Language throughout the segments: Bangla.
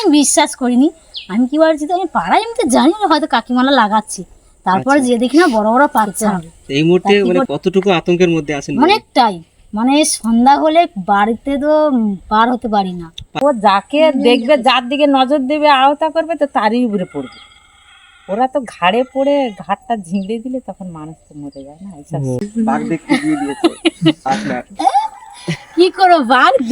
আমি বিশ্বাস করিনি। আমি কি বলছি তো? আমি পাড়ায় আমি তো জানি না হয়তো কাকিমালা লাগাচ্ছি। তারপর যে দেখি না বড় বড় বাচ্চা হবে এই মুহূর্তে মানে কতটুকু আতঙ্কের মধ্যে আছেন অনেকটাই। মানে সন্ধ্যা হলে বাড়িতে তো পার হতে পারি না। ও যাকে দেখবে যার দিকে নজর দেবে আওতা করবে তো তারই উপরে পড়বে। ওরা তো ঘাড়ে পড়ে ঘাটটা ঝিঁড়ে দিলে তখন মানুষ তো মরে যায় না এইসব বাঘ দেখতে দিয়ে দিয়েছে। আপনার কি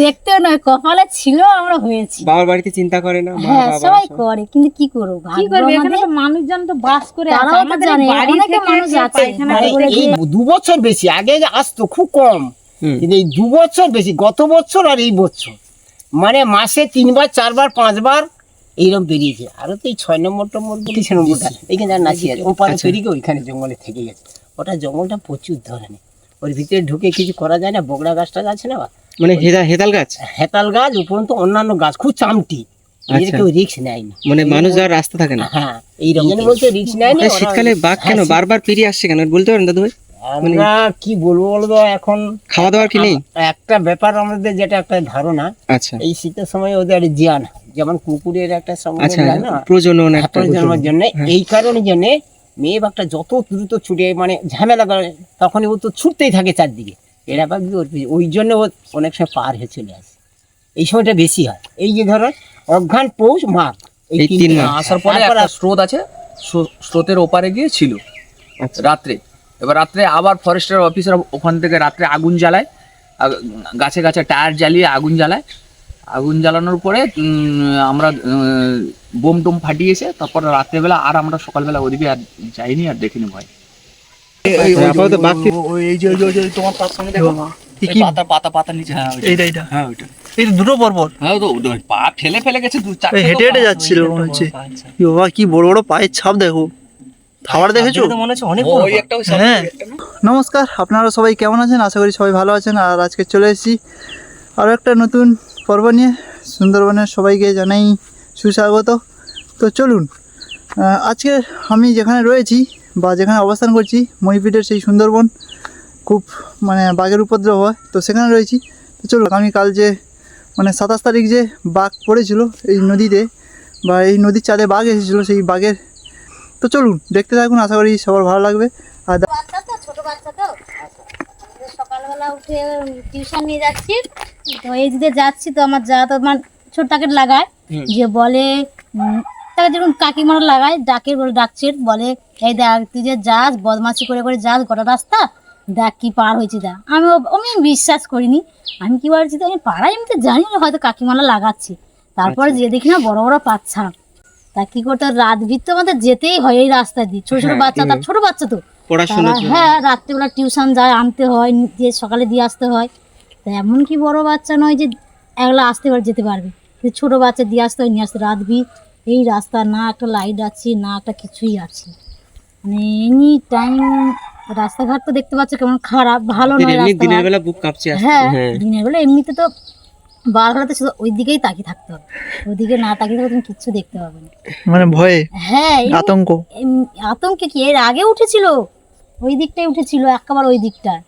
দেখতেও নয় কপালে ছিল আমরা হয়েছি। বাবার বাড়িতে চিন্তা করে না? হ্যাঁ সবাই করে কিন্তু কি করব? কি করবে? এখানে তো মানুষজন তো বাস করে আছে। আমাদের বাড়ি থেকে মানুষ আছে, করে করে এই দু বছর বেশি আগে আসতো খুব কম। কিন্তু এই দু বছর বেশি গত বছর আর এই বছর। মানে মাসে তিনবার চারবার পাঁচবার এইরকম বেরিয়েছে। আরও তো এই ছয় নম্বর নম্বর কিসে নম্বরটা? এইখানে নাচি আছে। ওপারে আচ্ছা। পেরিয়ে ওইখানে জঙ্গলে থেকে গেছে। ওটা জঙ্গলটা প্রচুর ধরনের। ওর ভিতরে ঢুকে কিছু করা যায় না বগড়া গাছটা আছে না মানে হেতাল গাছ? হেতাল গাছ উপরন্ত অন্যান্য গাছ খুব চামটি। এর আচ্ছা। কেউ রিক্স নেয়নি। মানে মানুষ যাওয়ার রাস্তা থাকে না। হ্যাঁ এই রকম বলতে রিক্স নেয়নি তাই শীতকালে বাঘ কেন হ্যাঁ, বারবার পেরিয়ে আসছে কেন? বলতে পারেন দাদু ভাই আমরা কি বলব বলব এখন খাওয়া দাওয়ার কি নেই? একটা ব্যাপার আমাদের যেটা একটা ধারণা আচ্ছা। এই শীতের সময় ওদের জিয়ান যেমন কুকুরের একটা সময় আচ্ছা না প্রজনন একটা জন্য এই কারণের জন্য মেয়ে বাঘটা যত দ্রুত ছুটে মানে ঝামেলা করে তখনই ও তো ছুটতেই থাকে চারদিকে। এরা বাঘ ওর ওই জন্য ও অনেক সময় পার হয়ে চলে আসে। এই সময়টা বেশি হয়। এই যে ধরো অজ্ঞান পৌষ মাঘ এই তিন আসার পরে একটা স্রোত আছে। স্রোতের ওপারে গিয়ে ছিল। আচ্ছা। রাত্রে। এবার রাত্রে আবার ফরেস্টের অফিসার ওখান থেকে রাত্রে আগুন জ্বালায়। গাছে গাছে টায়ার জ্বালিয়ে আগুন জ্বালায়। আগুন জ্বালানোর পরে উম, আমরা বোম টোম ফাটিয়েছে তারপর রাত্রেবেলা আর আমরা সকালবেলা ওদিকে আর যাইনি আর দেখিনি ভয়। বাঘ কি- ওই যে ওই যে- তোমার তার সঙ্গে দেখো পাতা পাতা পাতা নিচে। হ্যাঁ এইটা এইটা। হ্যাঁ ওইটা। এই দুটো পরপর হ্যাঁ তো পা ফেলে ফেলে গেছে দু চারটে হেঁটে হেঁটে পা। যাচ্ছিল মনে হচ্ছে। কি বাবা কি বড় বড় পায়ের ছাপ দেখো। খাবার দেখেছ? মনে হচ্ছে অনেক ওই একটা হ্যাঁ। নমস্কার আপনারা সবাই কেমন আছেন? আশা করি সবাই ভালো আছেন। আর আজকে চলে এসেছি আরও একটা নতুন পর্ব নিয়ে। সুন্দরবনের সবাইকে জানাই সুস্বাগত। তো চলুন আজকে আমি যেখানে রয়েছি বা যেখানে অবস্থান করছি মহিপিটের সেই সুন্দরবন, খুব মানে বাঘের উপদ্রব হয়, তো সেখানে রয়েছি। তো চলুন আমি কাল যে মানে সাতাশ তারিখ যে বাঘ পড়েছিল এই নদীতে বা এই নদীর চালে বাঘ এসেছিল সেই বাঘের, তো চলুন, দেখতে থাকুন, আশা করি সবার ভালো লাগবে। আর তো সকালবেলা উঠে টিউশন নিয়ে যাচ্ছি। তো এই দিকে যাচ্ছি, তো আমার যা তো আমার ছোট টাকে লাগায়। যে বলে তাকে যেরকম কাকিমারা লাগায় ডাকে বলে ডাকছে বলে এই দেখ তুই যে যাস বদমাশি করে করে যাস গোটা রাস্তা দেখ কি পার হয়েছে দেখ। আমি আমি বিশ্বাস করিনি। আমি কি বলছি তো আমি পাড়ায় আমি তো জানি না হয়তো কাকিমালা লাগাচ্ছি। তারপরে যে দেখি না বড় বড় পাচ্ছা তা কি করতে রাত তো আমাদের যেতেই হয় এই রাস্তা দিয়ে। ছোট ছোট হ্যাঁ, বাচ্চা তার। ছোট বাচ্চা তো। হ্যাঁ রাত্রিবেলা টিউশন যায় আনতে হয় দিয়ে সকালে দিয়ে আসতে হয়। তা এমন কি বড় বাচ্চা নয় যে একলা আসতে পারে যেতে পারবে। ছোট বাচ্চা দিয়ে আসতে হয় নিয়ে আসতে রাতবি এই রাস্তা না একটা লাইট আছে না একটা কিছুই আছে। মানে এনি টাইম রাস্তাঘাট তো দেখতে পাচ্ছ কেমন খারাপ ভালো নয় দিনের বেলা বুক কাঁপছে। হ্যাঁ হ্যাঁ। দিনের বেলা এমনিতে তো বার হলে শুধু ওই দিকেই তাকিয়ে থাকতে হবে। ওইদিকে না তাকিয়ে থাকলে তুমি কিচ্ছু দেখতে পাবে না। মানে ভয়ে? হ্যাঁ এই আতঙ্ক? এম- আতঙ্কে কি? এর আগে উঠেছিল। ওই দিকটাই উঠেছিল একেবারে ওই দিকটা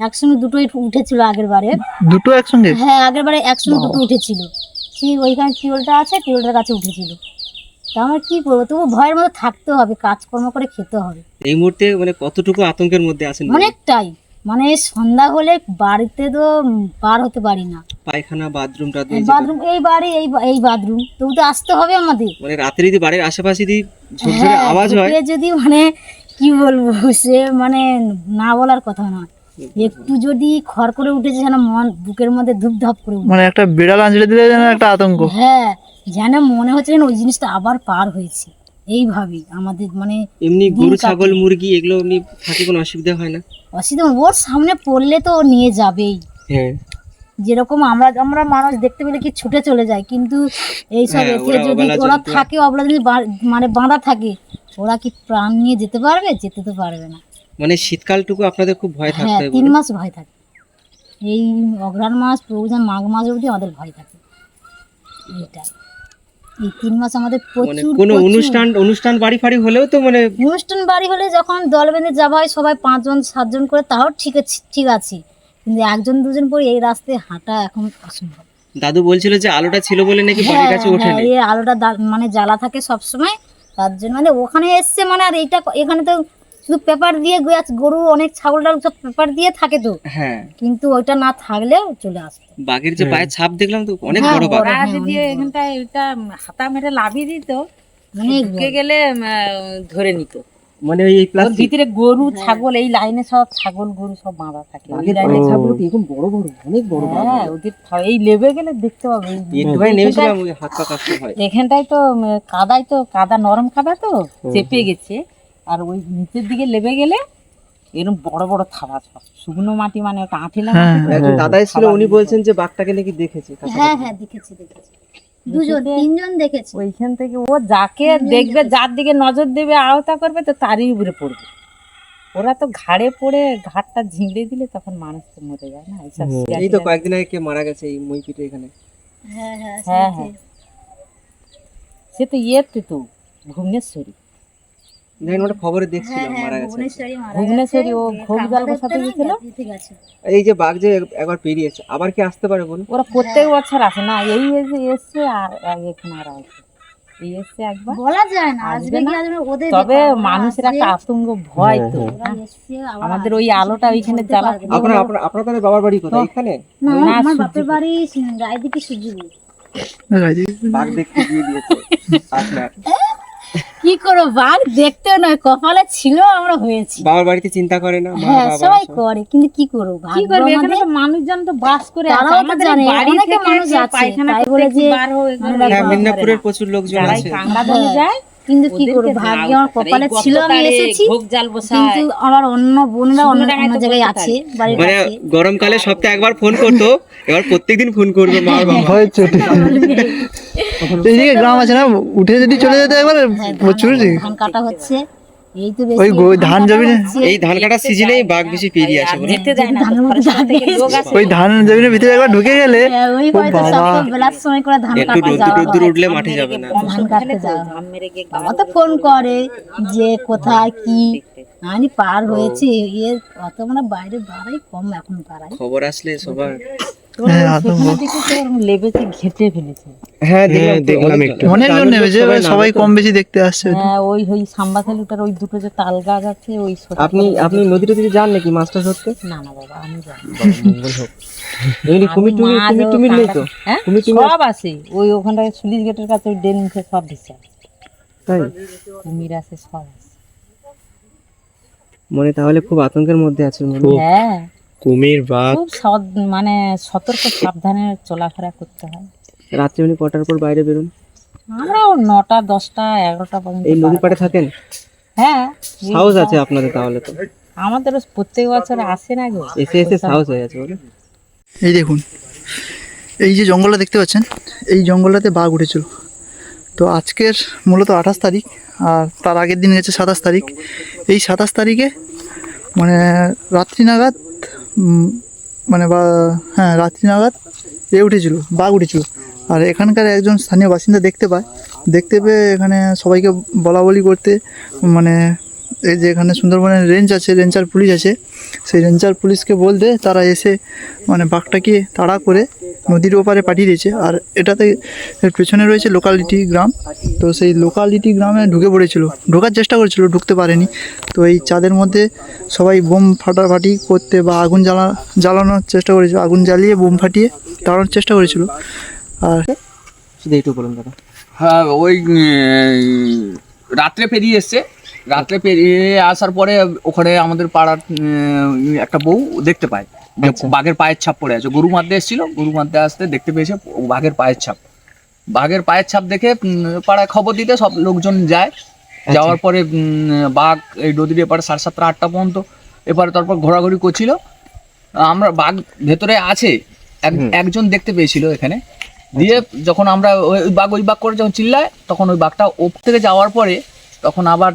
একসঙ্গে দুটোই উঠেছিল আগের বারে। দুটো একসঙ্গে? হ্যাঁ আগের বারে একসঙ্গে দুটো উঠেছিল। ঠিক ওইখানে টিউলটা আছে টিউলটার কাছে উঠেছিল। তা আমার কি করব তবু ভয়ের মতো থাকতে হবে কাজকর্ম করে খেতে হবে। এই মুহূর্তে মানে কতটুকু আতঙ্কের মধ্যে আছেন অনেকটাই। মানে সন্ধ্যা হলে বাড়িতে তো পার হতে পারি না। পায়খানা বাথরুম বাথরুম এই বাড়ি এই এই বাথরুম তবু তো আসতে হবে আমাদের। মানে রাতে যদি বাড়ির আশেপাশে যদি হ্যাঁ, আওয়াজ হয় যদি মানে কি বলব সে মানে না বলার কথা নয়। একটু যদি খড় করে উঠেছে যেন মন বুকের মধ্যে ধূপধাপ করে মানে একটা বিড়াল আঁচড়ে দিলে যেন একটা আতঙ্ক। হ্যাঁ যেন মনে হচ্ছে যেন ওই জিনিসটা আবার পার হয়েছে। এইভাবেই আমাদের মানে এমনি গরু ছাগল মুরগি এগুলো এমনি থাকে কোনো অসুবিধা হয় না? অসুবিধা ওর সামনে পড়লে তো নিয়ে যাবেই। হ্যাঁ। যেরকম আমরা আমরা মানুষ দেখতে পেলে কি ছুটে চলে যায় কিন্তু এইসব হ্যাঁ, এতে যদি ওরা থাকে অবলা যদি মানে বাঁধা থাকে ওরা কি প্রাণ নিয়ে যেতে পারবে? যেতে তো পারবে না। মানে শীতকালটুকু আপনাদের খুব ভয় থাকতে হ্যাঁ তিন মাস ভয় থাকে। এই অঘ্রাণ মাস প্রভুজান মাঘ মাস অবধি আমাদের ভয় থাকে। এইটা। এই তিন মাস আমাদের মানে প্রচুর কোনো অনুষ্ঠান অনুষ্ঠান বাড়ি ফাড়ি হলেও তো মানে অনুষ্ঠান বাড়ি হলে যখন দল বেঁধে যাওয়া হয় সবাই পাঁচজন সাতজন করে তাও ঠিক আছে ঠিক আছে। কিন্তু একজন দুজন পরে এই রাস্তায় হাঁটা এখন অসম্ভব। দাদু বলছিল যে আলোটা ছিল বলে নাকি বাড়ির হ্যাঁ, কাছে হ্যাঁ, ওঠেনি। এই আলোটা মানে জ্বালা থাকে সব সময় তার জন্য মানে ওখানে এসছে মানে আর এইটা এখানে তো শুধু পেপার দিয়ে গাছ গরু অনেক ছাগল টাগল সব পেপার দিয়ে থাকে তো। হ্যাঁ। কিন্তু ওইটা না থাকলেও চলে আসতো। বাঘের যে পায়ের ছাপ দেখলাম তো অনেক হ্যাঁ, বড় বাঘ। হ্যাঁ, যদি অনেক এখানটায় এটা হাতা মেরে লাভিয়ে দিত মানে ঢুকে গেলে ধরে নিত। মানে ওর প্লাস্টিক ভিতরে গরু ছাগল এই লাইনে সব ছাগল গরু সব বাঁধা থাকে। ওই লাইনে ছাগল এরকম বড় বড় অনেক বড় হ্যাঁ ওদের এই লেবে গেলে দেখতে পাবে। এই একটু ভাই নেমেছিলাম ওই হাত পা কাঁপতে হয়। এখানটায় তো কাদাই তো কাদা নরম কাদা তো চেপে গেছে। আর ওই নিচের দিকে লেবে গেলে এরকম বড় বড় থাবা সব শুকনো মাটি মানে ওটা আঁঠিলা মাটি। একজন দাদা এসেছিল উনি বলছেন যে বাঘটাকে নাকি দেখেছে হ্যাঁ হ্যাঁ দেখেছি দেখেছি। দুজন তিনজন দেখেছি। ওইখান থেকে ও যাকে দেখবে যার দিকে নজর দেবে আওতা করবে তো তারই উপরে পড়বে। ওরা তো ঘাড়ে পড়ে ঘাটটা ঝিঁড়ে দিলে তখন মানুষ তো মরে যায় না এইসব এই তো কয়েকদিন আগে কে মারা গেছে এই মইপিটে এখানে। হ্যাঁ হ্যাঁ হ্যাঁ, শুনেছি। সে তো ইয়েতে তো ভুবনেশ্বরী। দেখেন ওটা খবরে হ্যাঁ দেখছিলাম হ্যাঁ মারা গেছে। ভুবনেশ্বরী ও আছে। এই যে বাঘ যে একবার পেরিয়েছে আবার কি আসতে পারে বলুন? ওরা প্রত্যেক বছর আসে। না এই এসে এসছে আর এখানে আর আসে এই এসছে একবার। বলা যায় না আসবে আসবে কি আসবে ওদের তবে মানুষের একটা আতঙ্ক ভয় তো। আমাদের ওই আলোটা ওইখানে জ্বালা আপনার আপনার আপনার তাহলে বাবার বাড়ি কোথায়? এখানে না না, আমার বাপের বাড়ি রায়দিকে সুজিপুর বাঘ দেখতে দিয়েছে। আপনার কি করো বাঘ দেখতে নয় কপালে ছিল আমরা হয়েছি। বাবার বাড়িতে চিন্তা করে না? হ্যাঁ সবাই করে কিন্তু কি করব? ভাগ্য কি করবে? এখানে তো মানুষজন তো বাস করে। তারাও তো জানে, অনেকে মানুষ আছে, তাই বলে যে বার হয়ে হ্যাঁ মিদনাপুরের করে। প্রচুর লোকজন আছে। কাংড়া ধরে যায় কিন্তু কি করব? ভাগ্য আমার কপালে ছিল আমি এসেছি ভোগ কিন্তু আমার অন্য বোনরা অন্য অন্য জায়গায় আছে মানে গরমকালে সপ্তাহে একবার ফোন করতো এবার প্রত্যেকদিন ফোন করবে মা বাবা। এইদিকে গ্রাম আছে না? উঠে যদি চলে যেতে একবার প্রচুর ধান কাটা হচ্ছে। এই তো ওই ধান জমিনে এই ধান কাটার সিজনেই বাঘ বেশি পেরিয়ে আসে যেতে দেয় না ধানের মধ্যে ফরেস্টার ধান থেকে লোক দিয়েছে। আসে ওই ধান জমিনের ভিতরে একবার ঢুকে গেলে হ্যাঁ, ওই হয়তো বাবা। সব বেলার সময় করে ধান কাটা রোদ্দুর যাওয়া উঠলে মাঠে যাবে না। ধান কাটতে যাওয়া। বাবা তো ফোন করে যে কোথায় কি আমি পার হয়েছে। ইয়ে অত মানে বাইরে বাড়াই কম এখন বাড়াই খবর আসলে সবার হ্যাঁ, ঘেটে ফেলেছে। হ্যাঁ দেখলাম একটু। অনেকজন নেমেছে সবাই কম বেশি দেখতে আসছে। হ্যাঁ ওই ওই সাম্বাখালিটার ওই দুটো যে তাল গাছ আছে ওই আপনি যান নাকি মাছটা ধরতে? না না বাবা আমি জানি এমনি কুমির টুমির কুমির টুমির নেই তো? হ্যাঁ কুমির টুমির সব আছে। ওই ওখানটায় সুলিশ গেটের কাছে ওই ডেন মুখে সব দিচ্ছে তাই? কুমির আছে সব আছে। মনে তাহলে খুব আতঙ্কের মধ্যে আছে মনে হ্যাঁ। কুমির বাঘ। খুব সদ- মানে সতর্ক সাবধানে চলাফেরা করতে হয়। রাত্রে উনি কটার পর বাইরে বেরোন? আমরা ও নটা দশটা এগারোটা পর্যন্ত এই নদী পাড়ে থাকেন? হ্যাঁ এই সাহস আছে আপনাদের তাহলে তো। আমাদের প্রত্যেক বছর আসে না গো। এসে এসে সাহস হয়ে গেছে বলে। এই দেখুন এই যে জঙ্গলটা দেখতে পাচ্ছেন এই জঙ্গলটাতে বাঘ উঠেছিল। তো আজকের মূলত আঠাশ তারিখ আর তার আগের দিন গেছে সাতাশ তারিখ। এই সাতাশ তারিখে মানে রাত্রি নাগাদ মানে বা হ্যাঁ রাত্রি নাগাদ এ উঠেছিল, বাঘ উঠেছিল। আর এখানকার একজন স্থানীয় বাসিন্দা দেখতে পায়। দেখতে পেয়ে এখানে সবাইকে বলা বলি করতে মানে এই যে এখানে সুন্দরবনের রেঞ্জ আছে রেঞ্জার পুলিশ আছে। সেই রেঞ্জার পুলিশকে বলতে তারা এসে মানে বাঘটাকে তাড়া করে নদীর ওপারে পাঠিয়ে দিয়েছে। আর এটাতে পেছনে রয়েছে লোকালিটি গ্রাম। তো সেই লোকালিটি গ্রামে ঢুকে পড়েছিল। ঢোকার চেষ্টা করেছিল, ঢুকতে পারেনি। তো এই চাঁদের মধ্যে সবাই বোম ফাটাফাটি করতে বা আগুন জ্বালা, জ্বালানোর চেষ্টা করেছিল। আগুন জ্বালিয়ে বোম ফাটিয়ে তাড়ানোর চেষ্টা করেছিল। আর এইটুকু বলুন দাদা। হ্যাঁ ওই রাত্রে পেরিয়ে এসছে। রাত্রে পেরিয়ে আসার পরে ওখানে আমাদের পাড়ার একটা বউ দেখতে পায়। যে আচ্ছা। বাঘের পায়ের ছাপ পড়ে আছে। গরু মারতে এসেছিল গরু মারতে আসতে দেখতে পেয়েছে বাঘের পায়ের ছাপ। বাঘের পায়ের ছাপ দেখে পাড়ায় খবর দিতে সব লোকজন যায়। যাওয়ার পরে বাঘ এই নদীর এপারে সাড়ে সাতটা আটটা পর্যন্ত এপারে তারপর ঘোরাঘুরি করছিল। আমরা বাঘ ভেতরে আছে এক- একজন দেখতে পেয়েছিল এখানে। দিয়ে যখন আমরা ওই ওই বাঘ ওই বাঘ করে যখন চিল্লায় তখন ওই বাঘটা ওপ থেকে যাওয়ার পরে তখন আবার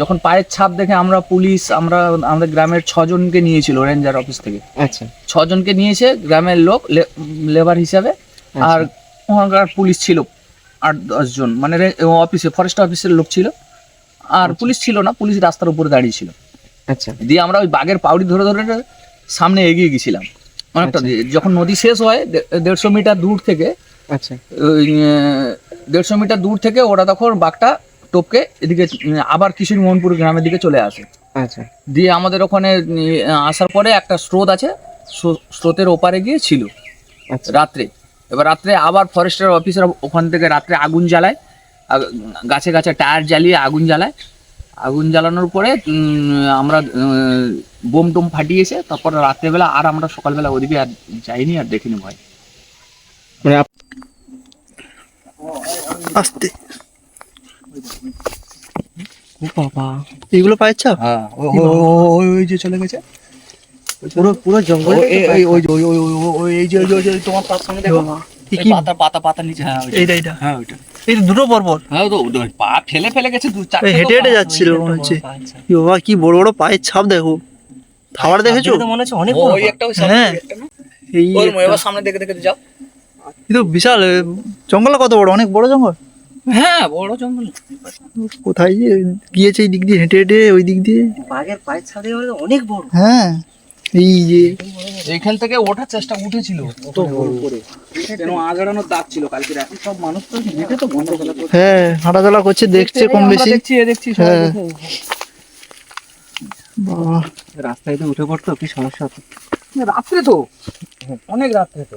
যখন পায়ের ছাপ দেখে আমরা পুলিশ আমরা আমাদের গ্রামের ছজনকে নিয়েছিল রেঞ্জার অফিস থেকে। আচ্ছা। ছজনকে নিয়েছে গ্রামের লোক লেবার হিসাবে। আর ওখানকার পুলিশ ছিল আট দশজন মানে অফিসে ফরেস্ট অফিসের লোক ছিল। আর পুলিশ ছিল না পুলিশ রাস্তার উপরে দাঁড়িয়ে ছিল। আচ্ছা। দিয়ে আমরা ওই বাঘের পাউড়ি ধরে ধরে সামনে এগিয়ে গেছিলাম। অনেকটা যখন নদী শেষ হয় দেড়শো মিটার দূর থেকে আচ্ছা। দেড়শো মিটার দূর থেকে ওরা তখন বাঘটা টপকে এদিকে আবার কিশোর মোহনপুর গ্রামের দিকে চলে আসে। আচ্ছা। দিয়ে আমাদের ওখানে আসার পরে একটা স্রোত আছে স্রো- স্রোতের ওপারে গিয়ে ছিল। আচ্ছা। রাত্রে। এবার রাত্রে আবার ফরেস্টের অফিসার ওখান থেকে রাত্রে আগুন জ্বালায় গাছে গাছে টায়ার জ্বালিয়ে আগুন জ্বালায়। আগুন জ্বালানোর পরে আমরা বোম টোম ফাটিয়েছে তারপরে রাত্রেবেলা আর আমরা সকালবেলা ওদিকে আর যাইনি আর দেখিনি ভয়। মানে আসতে। ও বাবা এইগুলো পায়ের চাপ হ্যাঁ ওই যে চলে গেছে। পুরো পুরো জঙ্গল ওই ওই ওই ওই ওই এই যে ওই যে- তোমার তার দেখো। কি পাতা পাতা পাতা নিচে হ্যাঁ এইটা এইটা। হ্যাঁ ওইটা। এই দুটো পরপর হ্যাঁ তো পা ফেলে ফেলে গেছে দু চারটে হেঁটে হেঁটে। যাচ্ছিল মনে হচ্ছে। কি বাবা কি বড় বড় পায়ের ছাপ দেখো। খাবার দেখেছ? মনে হচ্ছে অনেক ওই একটা ওই সামনে হ্যাঁ। একটা এই ওর সামনে দেখে দেখে যাও। কিন্তু বিশাল জঙ্গল কত বড়? অনেক বড় জঙ্গল? হ্যাঁ বড় জঙ্গল। কোথায় যে গিয়েছে এই দিক দিয়ে হেঁটে হেঁটে ওই দিক দিয়ে? বাঘের পায়ের ছাদে অনেক বড়। হ্যাঁ এই যে। এইখান থেকে ওঠার চেষ্টা উঠেছিল। করে। কেন আগাড়ানোর দাগ ছিল কালকে এখন সব মানুষ তো হেঁটে তো বন্ধ করে হ্যাঁ হাঁটাচলা করছে দেখছে কম বেশি। দেখছি দেখছি হ্যাঁ। রাস্তায় তো উঠে পড়তো কি সমস্যা হতো? রাত্রে তো। অনেক রাত্রে তো।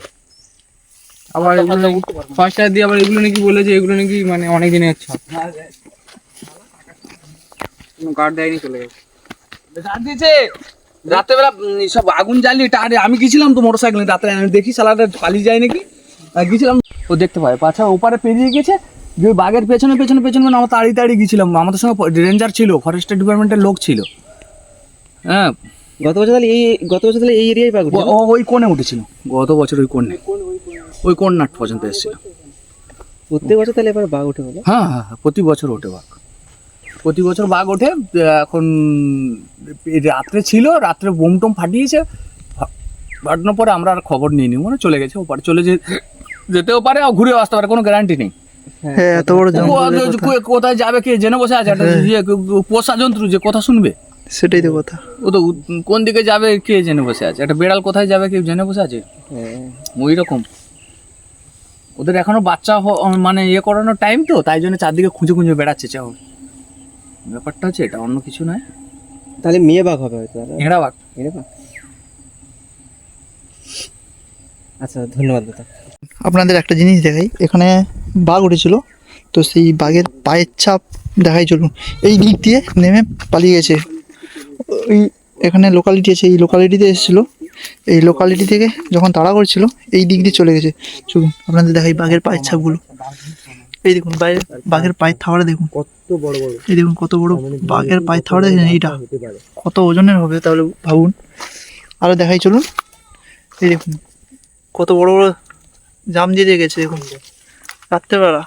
আবার এগুলো ফার্স্ট দিয়ে আবার এগুলো নাকি বলে যে এগুলো নাকি মানে অনেক দিনের ছাপ কার্ড দেয়নি চলে গেছে। রাত দিয়েছে? রাত্রেবেলা সব আগুন জ্বালিয়ে টারে আমি গেছিলাম তো মোটর সাইকেলে রাত্রে আমি দেখি সালাটা পালিয়ে যায় নাকি? গেছিলাম ও দেখতে পায়। পাছা ওপারে পেরিয়ে গেছে যে বাঘের পেছনে পেছনে পেছনে মানে আমরা তাড়িয়ে তাড়িয়ে গেছিলাম। আমাদের সঙ্গে রেঞ্জার ছিল ফরেস্ট ডিপার্টমেন্টের লোক ছিল। হ্যাঁ গত বছর তাহলে এই গত বছর তাহলে এই এরিয়ায় বাঘ ও- ও ওই কোণে উঠেছিল। গত বছর ওই কোণে। ওই কোণ নাট পর্যন্ত এসেছিল। প্রত্যেক বছর তাহলে এবার বাঘ উঠে বলে? হ্যাঁ হ্যাঁ হ্যাঁ, প্রতি বছর ওঠে বাঘ। প্রতি বছর বাঘ ওঠে এখন রাত্রে ছিল রাত্রে বোম টোম ফাটিয়েছে। ফাটানোর পরে আমরা আর খবর নিইনি মনে চলে গেছে ওপারে চলে যে যেতেও পারে আর ঘুরেও আসতে পারে কোনো গ্যারান্টি নেই। হ্যাঁ। কো- কোথায় যাবে কে জেনে বসে আছে একটা ইয়ে, পোষা জন্তু যে কথা শুনবে? সেটাই তো কথা। ও তো কোন দিকে যাবে কে জেনে বসে আছে? একটা বেড়াল কোথায় যাবে কেউ জেনে বসে আছে? হ্যাঁ। ওই রকম। ওদের এখনও বাচ্চা হ- মানে ইয়ে করানোর টাইম তো তাই জন্য চারদিকে খুঁজে খুঁজে বেড়াচ্ছে চাও ব্যাপারটা হচ্ছে এটা অন্য কিছু নয়। তাহলে মেয়ে বাঘ হবে হয়তো হেঁড়া বাঘ। আচ্ছা ধন্যবাদ দাদা। আপনাদের একটা জিনিস দেখাই। এখানে বাঘ উঠেছিল তো সেই বাঘের পায়ের ছাপ দেখাই চলুন। এই দিক দিয়ে নেমে পালিয়ে গেছে। ওই এখানে লোকালিটি আছে এই লোকালিটিতে এসেছিল। এই লোকালিটি থেকে যখন তাড়া করছিল এই দিক দিয়ে চলে গেছে। চলুন আপনাদের দেখাই বাঘের পায়ের ছাপগুলো। এই দেখুন বাইরে বাঘের পায়ের থাওয়াটা দেখুন। কত বড় বড়। এই দেখুন কত বড় বাঘের পায়ের থাওয়াটা দেখেন এইটা। কত ওজনের হবে তাহলে ভাবুন। আরও দেখাই চলুন। এই দেখুন কত বড় বড় জাম দিয়ে দিয়ে গেছে দেখুন। রাত্রেবেলা।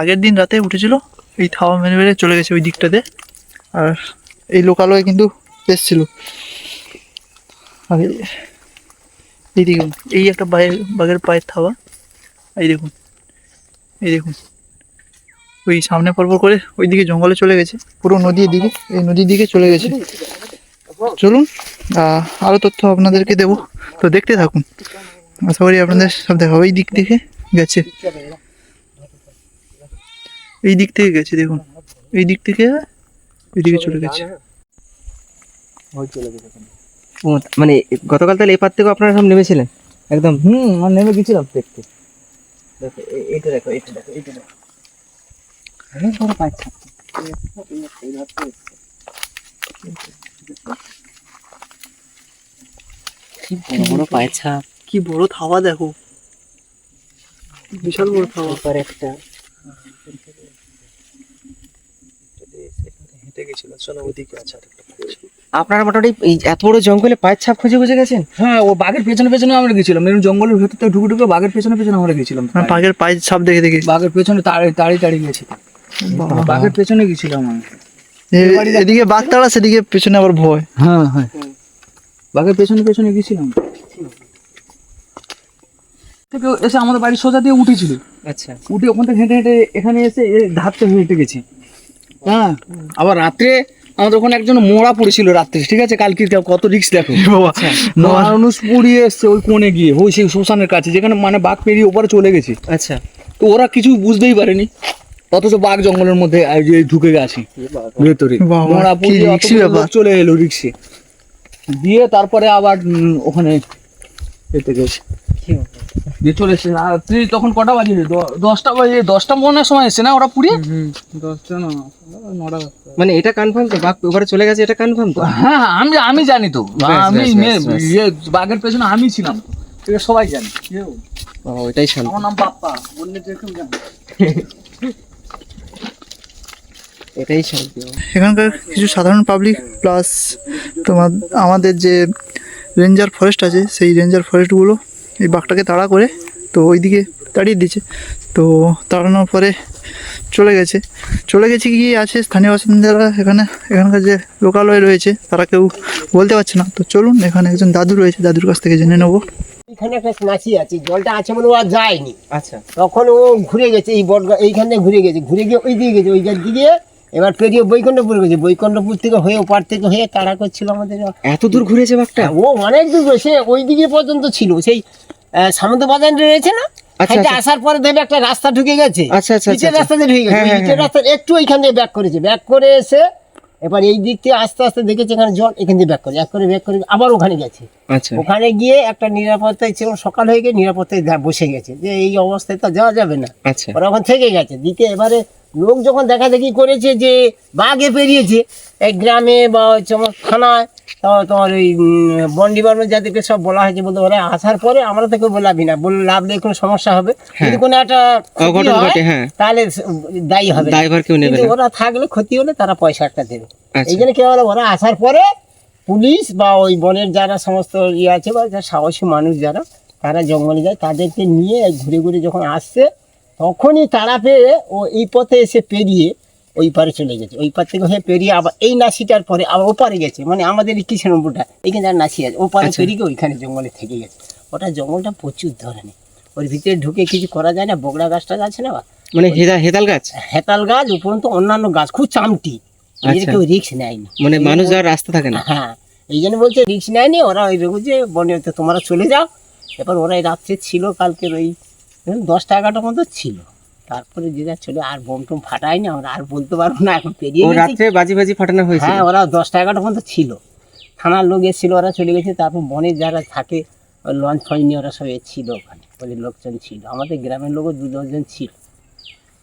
আগের দিন রাতে উঠেছিল এই থাওয়া মেরে মেরে চলে গেছে ওই দিকটাতে। আর এই লোকালয়ে কিন্তু এসছিল আর এই- দেখুন এই একটা বাঘের বাঘের পায়ের থাওয়া এই দেখুন এই দেখুন। ওই সামনে পরপর করে ওইদিকে জঙ্গলে চলে গেছে পুরো নদীর দিকে এই নদীর দিকে চলে গেছে। চলুন আহ, আরও তথ্য আপনাদেরকে দেবো। তো দেখতে থাকুন আশা করি আপনাদের সব দেখা। এই দিক থেকে গেছে। এই দিক থেকে গেছে দেখুন। এই দিক থেকে এইদিকে চলে গেছে। ও, মানে গতকাল তাহলে এপার থেকে আপনারা সব নেমেছিলেন? একদম হুম আর নেমে গেছিলাম দেখতে। দেখো এইটা দেখো এইটা দেখো এইটা দেখো। অনেক বড় পাচ্ছা কি বড় বড় পায়ছা কি বড় থাওয়া দেখো। বিশাল বড় থাওয়া একটা ওদিকে আছে আপনারা মোটামুটি এই এত বড় জঙ্গলে পায়ের ছাপ খুঁজে খুঁজে গেছেন? হ্যাঁ ও বাঘের পেছনে পেছনে আমরা গেছিলাম। এরকম জঙ্গলের ভেতর থেকে ঢুকে ঢুকে বাঘের পেছনে পেছনে আমরা গেছিলাম। মানে বাঘের পায়ের ছাপ দেখে দেখে। বাঘের পেছনে তাড়িয়ে তাড়িয়ে তাড়িয়ে গেছি। বাঘের পেছনে গেছিলাম আমি এদিকে বাঘ তাড়া সেদিকে পেছনে আবার ভয়। হ্যাঁ হ্যাঁ। বাঘের পেছনে পেছনে গেছিলাম। থেকে এসে আমাদের বাড়ির সোজা দিয়ে উঠেছিল। আচ্ছা। উঠে ওখান থেকে হেঁটে হেঁটে এখানে এসে থেকে হেঁটে গেছি। হ্যাঁ। আবার রাত্রে আমাদের ওখানে একজন মোড়া পড়েছিল রাত্রে ঠিক আছে? কালকে কত রিক্স দেখো। বাবা মানুষ পুড়িয়ে এসছে ওই কোণে গিয়ে ওই সেই শ্মশানের কাছে যেখানে মানে বাঘ পেরিয়ে ওপারে চলে গেছে। আচ্ছা। তো ওরা কিছু বুঝতেই পারেনি। অথচ বাঘ জঙ্গলের মধ্যে ঢুকে গেছে ভেতরে। মোড়া পুড়িয়ে চলে এলো রিক্সে দিয়ে তারপরে আবার ওখানে এতে গেছে। দিয়ে চলে এসছে। আর তুই তখন কটা বাজে দ- দশটা বাজে দশটা মনের সময় এসছে না ওরা পুড়িয়ে? দশটা না নটা মানে এটা কনফার্ম তো? বাঘ ওখানে চলে গেছে এটা কনফার্ম তো? হ্যাঁ হ্যাঁ, আমি আমি জানি তো। আমি। ইয়ে বাঘের পেছনে আমি ছিলাম। ঠিক আছে সবাই জানি। ও। এটাই শান্ত। আমার নাম পাপ্পা বললে যে কেউ এটাই শান্ত। এখানকার কিছু সাধারণ পাবলিক প্লাস তোমার আমাদের যে রেঞ্জার ফরেস্ট আছে সেই রেঞ্জার ফরেস্টগুলো এই বাঘটাকে তাড়া করে তো ওইদিকে তাড়িয়ে দিচ্ছে তো তাড়ানোর পরে চলে গেছে। চলে গেছে কি আছে স্থানীয় বাসিন্দারা এখানে এখানকার যে লোকালয় রয়েছে তারা কেউ বলতে পারছে না। তো চলুন এখানে একজন দাদু রয়েছে দাদুর কাছ থেকে জেনে নেব। এখানে একটা নাচি আছে জলটা আছে বলে ও আর যায়নি। আচ্ছা। তখন ও ঘুরে গেছে এই বটগা এইখানে ঘুরে গেছে ঘুরে গিয়ে ওই দিকে গেছে ওই দিকে এবার পেরিয়ে বৈকুণ্ঠপুর গেছে। বৈকুণ্ঠপুর থেকে হয়ে ওপার থেকে হয়ে তাড়া করছিল আমাদের এত দূর ঘুরেছে বাঘটা? ও অনেক দূর সে ওই দিকে পর্যন্ত ছিল। সেই সামন্ত বাজার রয়েছে না? আচ্ছা, আচ্ছা। আসার পরে দেখবে একটা রাস্তা ঢুকে গেছে। আচ্ছা, নিচের। রাস্তা দিয়ে ঢুকে গেছে। হ্যাঁ, হ্যাঁ, নিচের হ্যাঁ। রাস্তা একটু এইখান দিয়ে ব্যাক করেছে। ব্যাক করে এসে এবার এই দিক থেকে আস্তে আস্তে দেখেছে এখানে জল এখান দিয়ে ব্যাক করে। ব্যাক করে ব্যাক করে আবার ওখানে গেছে। ওখানে গিয়ে একটা নিরাপত্তায় ছিল সকাল হয়ে গিয়ে নিরাপত্তায় বসে গেছে। যে এই অবস্থায় তো যাওয়া যাবে না। ওরা ওখান থেকে গেছে। দিকে এবারে লোক যখন দেখা দেখি করেছে যে বাঘে পেরিয়েছে এই গ্রামে বা হচ্ছে আমার থানায় তোমার ওই উম, বন ডিপার্টমেন্ট যাদেরকে সব বলা হয়েছে বলতে ওরা আসার পরে আমরা তোকে বলাবি না বললে লাভ নেই কোনো সমস্যা হবে। যদি কোনো একটা হয়, ঘটে, হ্যাঁ। তাহলে দায়ী হবে। কেউ কিন্তু ওরা থাকলে ক্ষতি হলে তারা পয়সা একটা দেবে। আচ্ছা। এই জন্য কি হলো ওরা আসার পরে পুলিশ বা ওই বনের যারা সমস্ত ইয়ে আছে বা যারা সাহসী মানুষ যারা তারা জঙ্গলে যায় তাদেরকে নিয়ে ঘুরে ঘুরে যখন আসছে তখনই তারা পেয়ে ও এই পথে এসে পেরিয়ে ওই পারে চলে গেছে। ওই পার থেকে হয়ে পেরিয়ে আবার এই নাসিটার পরে আবার ওপারে গেছে। মানে আমাদের এই কিষেন নম্বরটা এইখানে আর নাসি আছে। ওপারে পেরিয়ে গিয়ে ওইখানে জঙ্গলে থেকে গেছে। ওটা জঙ্গলটা প্রচুর ধরনের। ওর ভিতরে ঢুকে কিছু করা যায় না বগড়া গাছটা আছে না বা? মানে হেদাল গাছ? হেতাল গাছ উপরন্ত অন্যান্য গাছ খুব চামটি। এই আচ্ছা। কেউ রিক্স নেয়নি। মানে মানুষ যাওয়ার রাস্তা থাকে না। হ্যাঁ এই জন্য বলছে রিক্স নেয়নি। ওরা ওই যে বনে তোমরা চলে যাও। এবার ওরা এই রাত্রে ছিল কালকে ওই দশটা এগারোটার মতো ছিল। তারপরে যে যা ছিল আর বোম টোম ফাটায়নি আমরা আর বলতে পারব না এখন পেরিয়ে রাত্রে বাজি বাজি ফাটানো হয়েছে হ্যাঁ ওরা দশটা এগারোটার মতো ছিল। থানার লোক এসেছিল ওরা চলে গেছে তারপর বনে যারা থাকে লঞ্চ ফঞ্চ নিয়ে ওরা সব এসেছিল ছিল ওখানে ওদের লোকজন ছিল। আমাদের গ্রামের লোকও দু দশজন ছিল।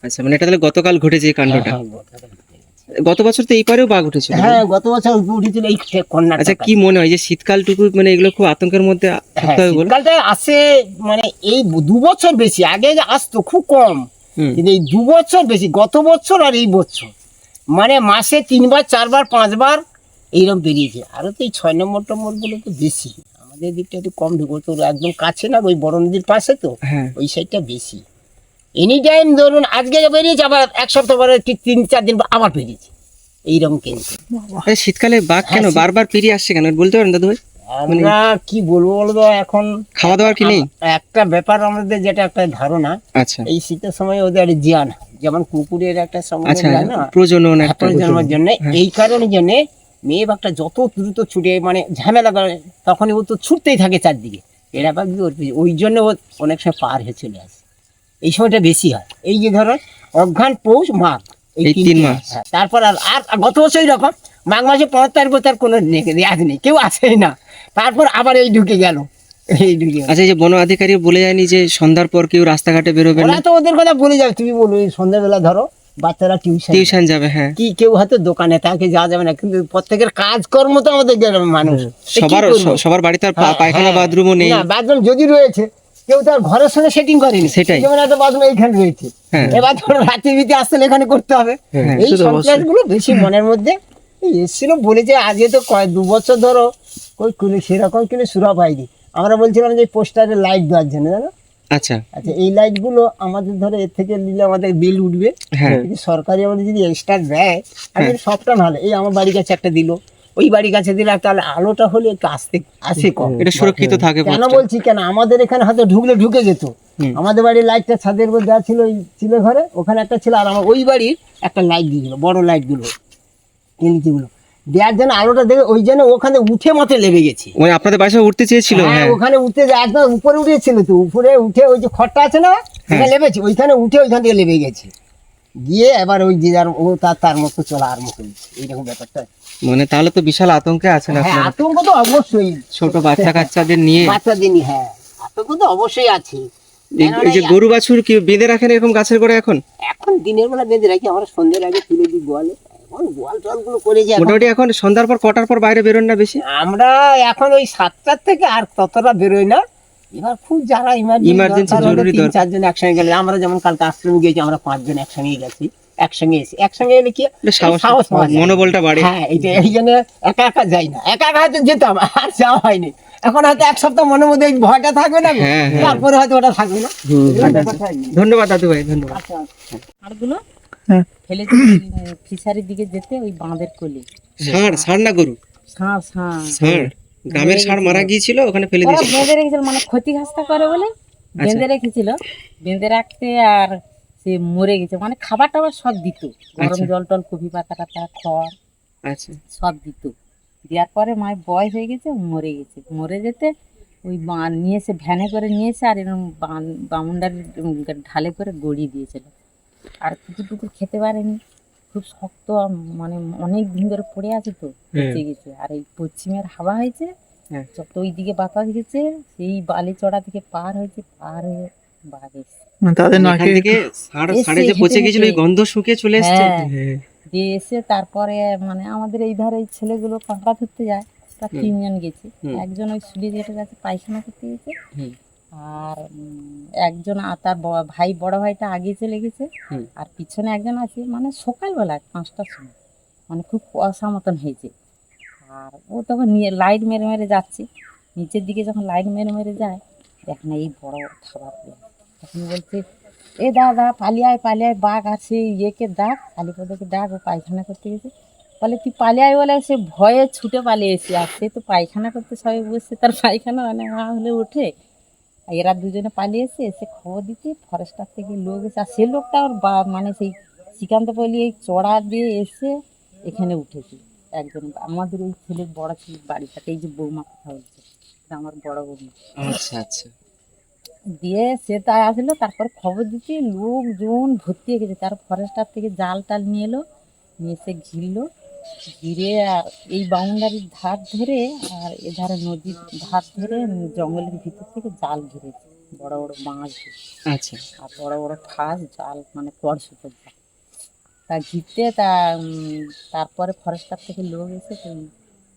আচ্ছা মানে এটা তাহলে গতকাল ঘটেছে এই কাণ্ডটা? হ্যাঁ, গোটা- গত বছর তো এই পারেও বাঘ উঠেছিল হ্যাঁ গত বছর উঠেছিল এই কন্যা আচ্ছা কি মনে হয় যে শীতকালটুকু মানে এগুলো খুব আতঙ্কের মধ্যে হ্যাঁ, শীতকালটা আসে মানে এই দু বছর বেশি আগে আসতো খুব কম। কিন্তু এই দু বছর বেশি গত বছর আর এই বছর। মানে মাসে তিনবার চারবার পাঁচবার এইরকম বেরিয়েছে। আরও তো এই ছয় নম্বর টম্বরগুলো তো বেশি। আমাদের দিকটা একটু কম ঢুকো তো একদম কাছে না ওই বড় নদীর পাশে তো। হ্যাঁ। ওই সাইডটা বেশি। এনি টাইম ধরুন আজকে বেরিয়েছে আবার এক সপ্তাহ পরে ঠিক তিন চার দিন পর আবার বেরিয়েছে। এইরকম কিন্তু। শীতকালে বাঘ কেন হ্যাঁ, বারবার পেরিয়ে আসছে কেন? বলতে পারেন দাদু ভাই আমরা কি বলব বলব এখন খাওয়া দাওয়ার কি নেই? একটা ব্যাপার আমাদের যেটা একটা ধারণা আচ্ছা। এই শীতের সময় ওদের জিয়ান যেমন কুকুরের একটা সময় আচ্ছা না প্রজনন একটা হাতের জন্য এই কারণের জন্য মেয়ে বাঘটা যত দ্রুত ছুটে মানে ঝামেলা করে তখনই ও তো ছুটতেই থাকে চারদিকে। এরা বাঘ ওর ওই জন্য ও অনেক সময় পার হয়ে চলে আসে। এই সময়টা বেশি হয়। এই যে ধরো অঘ্রান পৌষ মাঘ এই তিন মাস। হ্যাঁ, তারপর আর আর গত বছর রকম মাঘ মাসে পনেরো তারিখ তার কোনো রেয়াজ নেই কেউ আসেই না। তারপর আবার এই ঢুকে গেল। এই ঢুকে আচ্ছা যে বন আধিকারিক বলে যায়নি যে সন্ধ্যার পর কেউ রাস্তাঘাটে বেরোবে না? তো ওদের কথা বলে যাবে তুমি বলো সন্ধ্যাবেলা ধরো বাচ্চারা টিউশন টিউশন যাবে হ্যাঁ। কি কেউ হয়তো দোকানে তাকে যাওয়া যাবে না কিন্তু প্রত্যেকের কাজকর্ম তো আমাদের গ্রামের মানুষ। সবার সবার বাড়িতে হ্যাঁ, পায়খানা হ্যাঁ। বাথরুমও নেই। বাথরুম যদি রয়েছে কেউ তার ঘরের সঙ্গে সেটিং করেনি। সেটাই। যেমন একটা বাথরুম এইখানে রয়েছে। হ্যাঁ। এবার ধরো রাতে বিতে আসতে হলে এখানে করতে হবে। হ্যাঁ, এই সে তো অবশ্যই। সন্ত্রাসগুলো বেশি মনের মধ্যে এই এসেছিল বলেছে আজকে তো কয় দু বছর ধরো কই কোনো সেরকম কিন্তু সুরা পাইনি আমরা বলছিলাম যে পোস্টারে লাইট দেওয়ার জন্য জানো? আচ্ছা। আচ্ছা এই লাইটগুলো আমাদের ধরো এর থেকে নিলে আমাদের বিল উঠবে। হ্যাঁ। সরকারি আমাদের যদি এক্সট্রা দেয় আমি সবটা ভালো। এই আমার বাড়ির কাছে একটা দিল। ওই বাড়ির কাছে দিলে তাহলে আলোটা হলে একটু আসতে আসে কম। এটা সুরক্ষিত থাকে কেন বলছি? কেন? আমাদের এখানে হয়তো ঢুকলে ঢুকে যেত। আমাদের বাড়ির লাইটটা ছাদের উপর দেওয়া ছিল ওই ছিল ঘরে ওখানে একটা ছিল আর আমার ওই বাড়ির একটা লাইট দিয়েছিল বড় লাইটগুলো এলইডিগুলো। দেওয়ার জন্য আলোটা দেখে ওই জন্য ওখানে উঠে মাঠে লেগে গেছে। মানে আপনাদের বাসা উঠতে চেয়েছিল? হ্যাঁ হ্যাঁ। ওখানে উঠতে যে একদম উপরে উঠেছিল তো উপরে উঠে ওই যে খড়টা আছে না ওখানে লেবেছে ওইখানে উঠে ওইখান থেকে লেবে গেছে। গিয়ে এবার ওই যে যার ও তার তার মতো চলা আর মতো এইরকম ব্যাপারটা মানে তাহলে তো বিশাল আতঙ্কে আছেন হ্যাঁ আপনারা। আতঙ্ক তো অবশ্যই। ছোট বাচ্চা কাচ্চাদের নিয়ে। বাচ্চা দিনই হ্যাঁ আতঙ্ক তো অবশ্যই আছে। এই এই যে গরু বাছুর কি বেঁধে রাখেন এরকম গাছের করে এখন? এখন দিনের বেলা বেঁধে রাখি আমরা সন্ধ্যের আগে তুলে দিই গোয়ালে। এখন গোয়াল টোয়ালগুলো করে যায়। মোটামুটি এখন সন্ধ্যার পর কটার পর বাইরে বেরোন না বেশি? আমরা এখন ওই সাতটার থেকে আর ততটা বেরোই না। এবার খুব যারা Emergency ইমার্জেন্সি জরুরি তিন দরকার। চারজন একসঙ্গে গেলে আমরা যেমন কালকে আশ্রমে গিয়েছি আমরা পাঁচজন একসঙ্গে গেছি। একসঙ্গে এসে একসঙ্গে এলে কি সাহস। মনোবলটা বাড়ে। হ্যাঁ এইটা এই জন্য একা একা যাই না। একা একা হয়তো যেতাম আর যাওয়া হয়নি। এখন হয়তো এক সপ্তাহ মনের মধ্যে ভয়টা থাকবে না। হ্যাঁ, হ্যাঁ। তারপরে হয়তো ওটা থাকবে না। ধন্যবাদ দাদু ভাই ধন্যবাদ। ষাঁড়গুলো হ্যাঁ। ফেলে ফিশারির দিকে যেতে ওই বাঁধের কোলে। ষাঁড় ষাঁড় না গরু? ষাঁড় ষাঁড়। ষাঁড়। গ্রামের ষাঁড় মারা গিয়েছিল ওখানে ফেলে দিয়েছিল। বেঁধে রেখেছিল মানে ক্ষতি ঘাসটা করে বলে। বেঁধে রেখেছিল। বেঁধে রাখতে আর সে মরে গেছে মানে খাবার টাবার সব দিত। গরম আচ্ছা। জল টল কপি পাতা টাতা খড় আচ্ছা। সব দিত। দেওয়ার পরে মায়ের বয়স হয়ে গেছে মরে গেছে। মরে যেতে ওই বান নিয়ে এসে ভ্যানে করে নিয়ে এসে আর এরকম বান বামুনডার ঢালে করে গড়িয়ে দিয়েছিল। আর কুকুর টুকুর খেতে পারেনি। খুব শক্ত মানে অনেক দিন ধরে পড়ে আছে তো পচে গেছে। আর এই পশ্চিমের হাওয়া হয়েছে হ্যাঁ। যত ওই দিকে বাতাস গেছে সেই বালি চড়া থেকে পার হয়েছে পার হয়ে বাঘ এসছে তাদের এখান নাকে থেকে যে পচে গেছিল ওই গন্ধ শুকে চলে এসছে? হ্যাঁ। দিয়ে এসে তারপরে মানে আমাদের এই ধারে এই ছেলেগুলো কাঁকড়া ধরতে যায় তারা তিনজন গেছে। একজন ওই সুলি কাছে পায়খানা করতে গেছে। আর একজন তার ভাই বড় ভাইটা আগে চলে গেছে। আর পিছনে একজন আছে মানে সকালবেলা পাঁচটার সময়। মানে খুব কুয়াশা মতন হয়েছে। আর ও তখন নিয়ে লাইট মেরে মেরে যাচ্ছে। নিচের দিকে যখন লাইট মেরে মেরে যায় দেখ না এই বড় খাবার পেয়ে তখন বলছে, এ দাদা পালিয়ে আয় পালিয়ে বাঘ আছে, ইয়েকে ডাক। কালীপদকে ডাক, ও পায়খানা করতে গেছে। বলে, তুই পালিয়ে আয় বলে সে ভয়ে ছুটে পালিয়ে এসে আর সে তো পায়খানা করতে সবাই বসছে, তার পায়খানা মানে হলে ওঠে। এরা দুজনে পালিয়ে এসে খবর দিতে ফরেস্টার থেকে লোক এসে, আর সে লোকটা ওর বা মানে সেই শ্রীকান্ত পল্লী এই চড়া দিয়ে এসে এখানে উঠেছে। একজন আমাদের ওই ছেলের বড় ছেলের বাড়িটাতে, এই যে বৌমা কথা বলছে আমার বড় বৌমা। আচ্ছা আচ্ছা। দিয়ে সে তাই আসলো তারপর খবর দিতে লোকজন ভর্তি হয়ে গেছে। তার ফরেস্টার থেকে জাল টাল নিয়ে এলো নিয়ে এসে ঘিরলো। ঘিরে আর এই বাউন্ডারির ধার ধরে আর এধারে নদীর ধার ধরে জঙ্গলের ভিতর থেকে জাল ঘিরেছে বড় বড় বাঁশ দিয়ে। আচ্ছা। আর বড় বড় ফাঁস জাল মানে পরশুপর জাল তা ঘিরতে তা তারপরে ফরেস্টার থেকে লোক এসে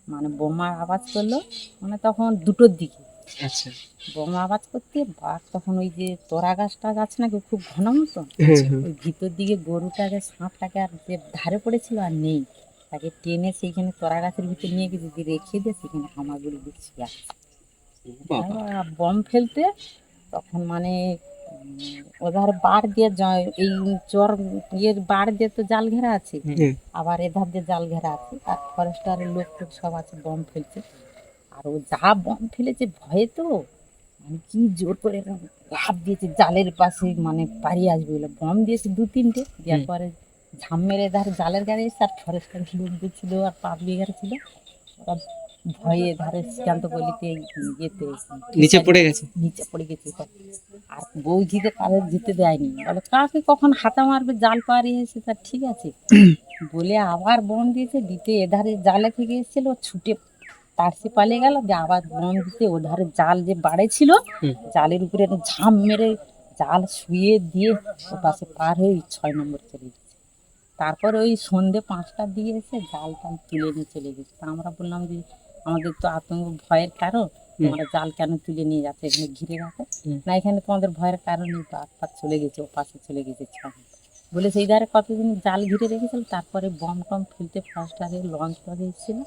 মানে বোমার আওয়াজ করল। মানে তখন দুটোর দিকে। আচ্ছা। বোমা আওয়াজ করতে বাঘ তখন ওই যে তোরা গাছটা গাছ নাকি খুব ঘন মতো। ওই ভিতর দিকে গরুটাকে সাপটাকে আর যে ধারে পড়েছিল আর নেই তাকে টেনে সেইখানে তোরা গাছের ভিতরে নিয়ে গেছে দিয়ে রেখে দিয়ে সেখানে হামাগুড়ি দিচ্ছি আছে বম ফেলতে তখন মানে ওধার বার দিয়ে এই চর ইয়ের বার দিয়ে তো জাল ঘেরা আছে আবার এধার দিয়ে জাল ঘেরা আছে আর ফরেস্টারের লোক সব আছে বম ফেলছে। আর ও যা বম ফেলেছে ভয়ে তো? মানে কি জোর করে লাফ দিয়েছে জালের পাশে মানে পাড়িয়ে আসবে বলে বম দিয়েছে দু তিনটে দেওয়ার পরে ঝাম মেরে ধার জালের গাড়ি এসে আর ফরেস্টার লোকদের ছিল আর পাবলিক ছিল ওরা ভয়ে ধারে শ্রীকান্ত গলিতে ইয়েতে নিচে পড়ে গেছে? নিচে পড়ে গেছে। আর বৌজিদের কাদের যেতে দেয়নি বলে কাকে কখন হাতা মারবে জাল পাড়িয়ে এসে তার ঠিক আছে। বলে আবার বন দিয়েছে দিতে এধারে জালে থেকে এসেছিল ও ছুটে তারসে পালিয়ে গেল যে আবার বন দিতে ওধারে জাল যে বাড়ে ছিল জালের উপরে ঝাম মেরে জাল শুয়ে দিয়ে ও পাশে পার হয়ে ছয় নম্বর চলে গেছে। তারপরে ওই সন্ধে পাঁচটার দিয়ে এসে জাল টাল তুলে নিয়ে চলে গেছে। তা আমরা বললাম যে আমাদের তো আতঙ্ক ভয়ের কারণ। তোমরা জাল কেন তুলে নিয়ে যাচ্ছে? এখানে ঘিরে রাখো। না এখানে তোমাদের ভয়ের কারণে বাঘ পাত চলে গেছে ও পাশে চলে গেছে ছয় বলে সেই ধারে কতদিন জাল ঘিরে রেখেছিল? তারপরে বম টম ফেলতে ফার্স্ট আগে লঞ্চ করে এসেছিল।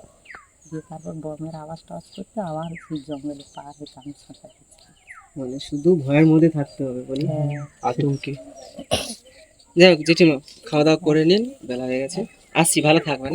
দিয়ে তারপর বমের আওয়াজ টাওয়াজ করতে আবার সেই জঙ্গলে পার হয়ে আমি সাঁতার মানে শুধু ভয়ের মধ্যে থাকতে হবে বলি? হ্যাঁ। আতঙ্কে। যাই হোক জেঠিমা খাওয়া দাওয়া করে নিন বেলা হয়ে গেছে। আসছি ভালো থাকবে?